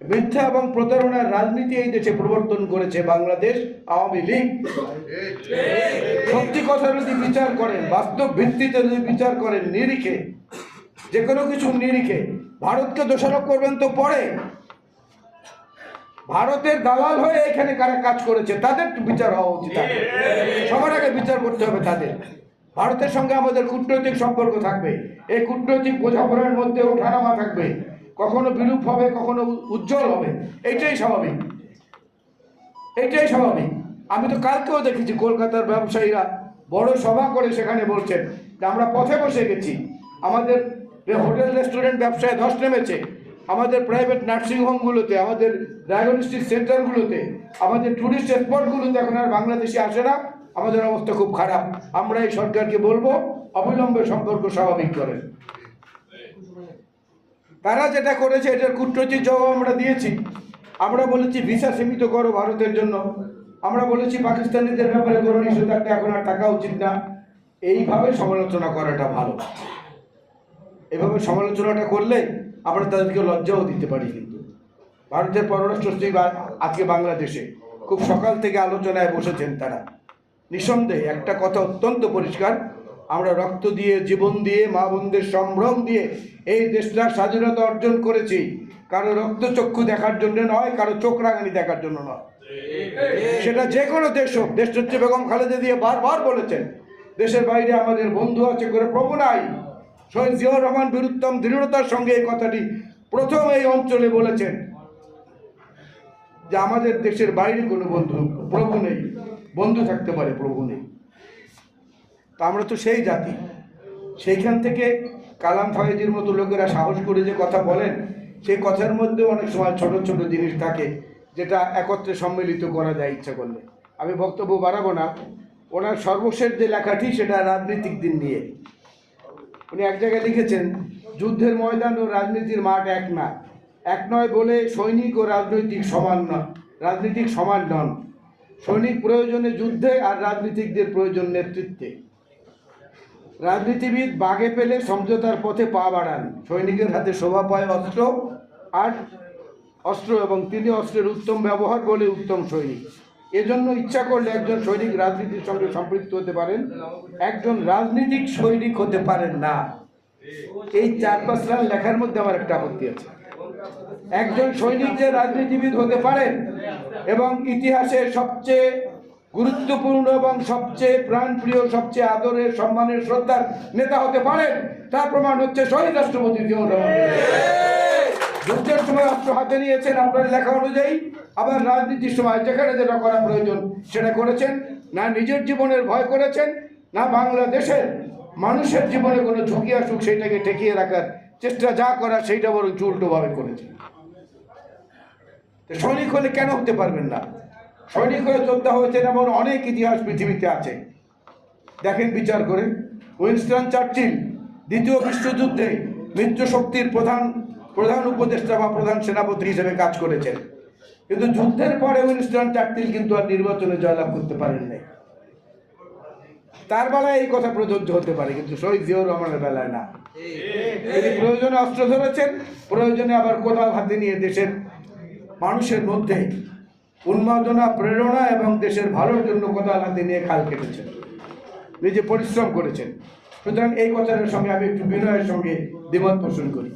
মিথ্যা এবং প্রতারণার রাজনীতি এই দেশে প্রবর্তন করেছে বাংলাদেশ আওয়ামী লীগ। সত্যি কথা যদি বিচার করেন, বাস্তব ভিত্তিতে যদি বিচার করেন, নিরিখে যে কোনো কিছু নিরিখে, ভারতকে দোষারোপ করবেন তো পরে। ভারতের দালাল হয়ে এখানে কারা কাজ করেছে, তাদের বিচার হওয়া উচিত সবার আগে বিচার করতে হবে তাদের। ভারতের সঙ্গে আমাদের কূটনৈতিক সম্পর্ক থাকবে। এই কূটনৈতিক বোঝাপড়ার মধ্যে ওঠানামা থাকবে। কখনো বিরূপ হবে, কখনো উজ্জ্বল হবে। এইটাই স্বাভাবিক। এইটাই স্বাভাবিক। আমি তো কালকেও দেখেছি, কলকাতার ব্যবসায়ীরা বড় সভা করে সেখানে বলছেন যে, আমরা পথে বসে গেছি। আমাদের হোটেল, রেস্টুরেন্ট ব্যবসায় ধস নেমেছে, আমাদের প্রাইভেট নার্সিংহোমগুলোতে আমাদের ডায়াগনস্টিক সেন্টারগুলোতে, আমাদের ট্যুরিস্ট স্পটগুলোতে এখন আর বাংলাদেশি আসে না। আমাদের অবস্থা খুব খারাপ। আমরা এই সরকারকে বলব, অবিলম্বে সম্পর্ক স্বাভাবিক করেন। তারা যেটা করেছে, এটার কূটনৈতিক জবাব আমরা দিয়েছি। আমরা বলেছি, ভিসা সীমিত করো ভারতের জন্য। আমরা বলেছি, পাকিস্তানিদের ব্যাপারে কোনো নিষেধাজ্ঞা এখন আর থাকা উচিত না। এইভাবে সমালোচনা করাটা ভালো। এভাবে সমালোচনাটা করলে আমরা তাদেরকে লজ্জাও দিতে পারি কিন্তু। ভারতের পররাষ্ট্র সচিব আজকে বাংলাদেশে খুব সকাল থেকে আলোচনায় বসেছেন তারা। নিঃসন্দেহে একটা কথা অত্যন্ত পরিষ্কার আমরা রক্ত দিয়ে, জীবন দিয়ে, মা বোনদের সম্ভ্রম দিয়ে এই দেশটার স্বাধীনতা অর্জন করেছি। কারও রক্তচক্ষু দেখার জন্য নয়, কারও চোখ রাঙানি দেখার জন্য নয়। সেটা যে কোনো দেশ হোক দেশ হচ্ছে বেগম খালেদা দিয়ে বারবার বলেছেন, দেশের বাইরে আমাদের বন্ধু আছে করে প্রভু নাই। শহীদ জিয়াউর রহমান বীরুত্তম দৃঢ়তার সঙ্গে এই কথাটি প্রথম এই অঞ্চলে বলেছেন। যে আমাদের দেশের বাইরে কোনো বন্ধু, প্রভু নেই, বন্ধু থাকতে পারে, প্রভু নেই। তা আমরা তো সেই জাতি। সেইখান থেকে কালাম ফয়েজির মতো লোকেরা সাহস করে যে কথা বলেন, সেই কথার মধ্যে অনেক সময় ছোট ছোট জিনিস থাকে যেটা একত্রে সম্মিলিত করা যায় ইচ্ছা করলে। আমি বক্তব্য বাড়াবো না। ওনার সর্বশেষ যে লেখাটি সেটা রাজনৈতিক দিন নিয়ে। উনি এক জায়গায় লিখেছেন, যুদ্ধের ময়দান ও রাজনীতির মাঠ এক না। এক নয় বলে সৈনিক ও রাজনৈতিক সমান নয় রাজনীতিক সমান নন। সৈনিক প্রয়োজনে যুদ্ধে আর রাজনীতিকদের প্রয়োজন নেতৃত্বে। রাজনীতিবিদ বাগে পেলে সমঝোতার পথে পা বাড়ান। সৈনিকের হাতে শোভা পায় অস্ত্র আর অস্ত্র এবং তিনি অস্ত্রের উত্তম ব্যবহার বলে উত্তম সৈনিক। এজন্য ইচ্ছা করলে একজন সৈনিক রাজনীতির সঙ্গে সম্পৃক্ত হতে পারেন, একজন রাজনীতিক সৈনিক হতে পারেন না। এই চার পাঁচ লাইন লেখার মধ্যে আমার একটা আপত্তি আছে। একজন সৈনিক যে রাজনীতিবিদ হতে পারেন এবং ইতিহাসের সবচেয়ে গুরুত্বপূর্ণ এবং সবচেয়ে প্রাণপ্রিয়, সবচেয়ে আদরের, সম্মানের শ্রদ্ধার নেতা হতে পারেন। তার প্রমাণ হচ্ছে শহীদ রাষ্ট্রপতি যুদ্ধের সময় অস্ত্র হাতে নিয়েছেন আপনার লেখা অনুযায়ী। আবার রাজনীতির সময় যেখানে যেটা করা প্রয়োজন, সেটা করেছেন। না নিজের জীবনের ভয় করেছেন, না বাংলাদেশের মানুষের জীবনে কোনো ঝুঁকি আসুক, সেইটাকে ঠেকিয়ে রাখার চেষ্টা যা করা সেইটা বরং উল্টোভাবে করেছেন। সৈনিক হলে কেন হতে পারবেন না? সৈনিক হয়ে যোদ্ধা হয়েছেন এমন অনেক ইতিহাস পৃথিবীতে আছে। দেখেন, বিচার করে উইনস্টন চার্চিল, দ্বিতীয় বিশ্বযুদ্ধে মিত্র শক্তির প্রধান প্রধান উপদেষ্টা বা প্রধান সেনাপতি হিসেবে কাজ করেছেন। কিন্তু যুদ্ধের পরে উইনস্টন চার্চিল কিন্তু আর নির্বাচনে জয়লাভ করতে পারেন নাই। তার বেলায় এই কথা প্রযোজ্য হতে পারে, কিন্তু শহীদ জিয়াউর রহমানের বেলায় না। তিনি প্রয়োজনে অস্ত্র ধরেছেন, প্রয়োজনে আবার কোদাল হাতে নিয়ে দেশের মানুষের মধ্যে উন্মাদনা, প্রেরণা এবং দেশের ভালোর জন্য কথা আলাদা নিয়ে খাল কেটেছেন। নিজে পরিশ্রম করেছেন। সুতরাং এই কথাটার সঙ্গে আমি একটু বিনয়ের সঙ্গে দ্বিমত পোষণ করি।